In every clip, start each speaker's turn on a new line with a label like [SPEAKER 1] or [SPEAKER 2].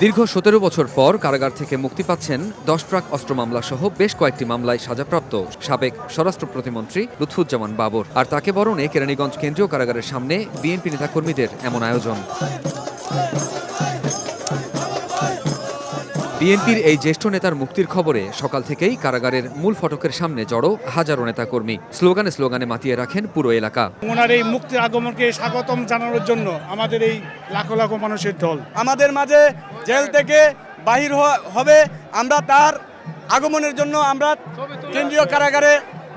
[SPEAKER 1] দীর্ঘ সতেরো বছর পর কারাগার থেকে মুক্তি পাচ্ছেন দশ ট্রাক অস্ত্র মামলা সহ বেশ কয়েকটি মামলায় সাজাপ্রাপ্ত সাবেক স্বরাষ্ট্র প্রতিমন্ত্রী লুৎফুজ্জামান বাবর আর তাকে বরণে কেরানীগঞ্জ কেন্দ্রীয় কারাগারের সামনে বিএনপি নেতাকর্মীদের এমন আয়োজন। বিএনপির এই জ্যেষ্ঠ নেতার মুক্তির খবরে সকাল থেকেই কারাগারের মূল ফটকের সামনে জড়ো হাজারো নেতাকর্মী। স্লোগানে স্লোগানে মাতিয়ে রাখেন পুরো এলাকা।
[SPEAKER 2] ওনার এই মুক্তির আগমনকে স্বাগতম জানানোর জন্য আমাদের এই লাখো লাখো মানুষের ঢল
[SPEAKER 3] আমাদের মাঝে জেল থেকে বাহির হবে। আমরা তার আগমনের জন্য আমরা কেন্দ্রীয় কারাগারে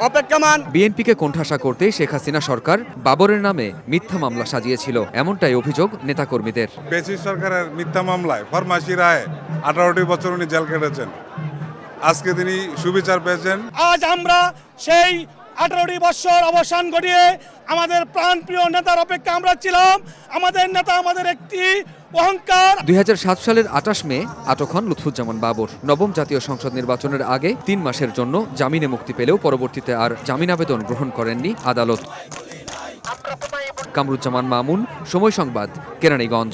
[SPEAKER 3] অপেক্ষমান
[SPEAKER 1] বিএনপিকে কোণঠাসা করতে শেখ হাসিনা সরকার বাবরের নামে মিথ্যা মামলা সাজিয়েছিল এমনটাই অভিযোগ নেতাকর্মীদের।
[SPEAKER 4] বেসি সরকারের মিথ্যা মামলায় ফরমাসি রায় আঠারোটি বছর উনি জেল কেটেছেন আজকে তিনি সুবিচার পেয়েছেন।
[SPEAKER 2] আজ আমরা সেই আঠারোটি বৎসর অবসান ঘটিয়ে আমাদের প্রাণপ্রিয় নেতার অপেক্ষা আমরা ছিলাম। আমাদের নেতা আমাদের একটি অহংকার।
[SPEAKER 1] দুই হাজার সাত সালের আঠাশ মে আটক হন লুৎফুজ্জামান বাবর। নবম জাতীয় সংসদ নির্বাচনের আগে তিন মাসের জন্য জামিনে মুক্তি পেলেও পরবর্তীতে আর জামিন আবেদন গ্রহণ করেননি আদালত। কামরুজ্জামান মামুন, সময় সংবাদ, কেরানীগঞ্জ।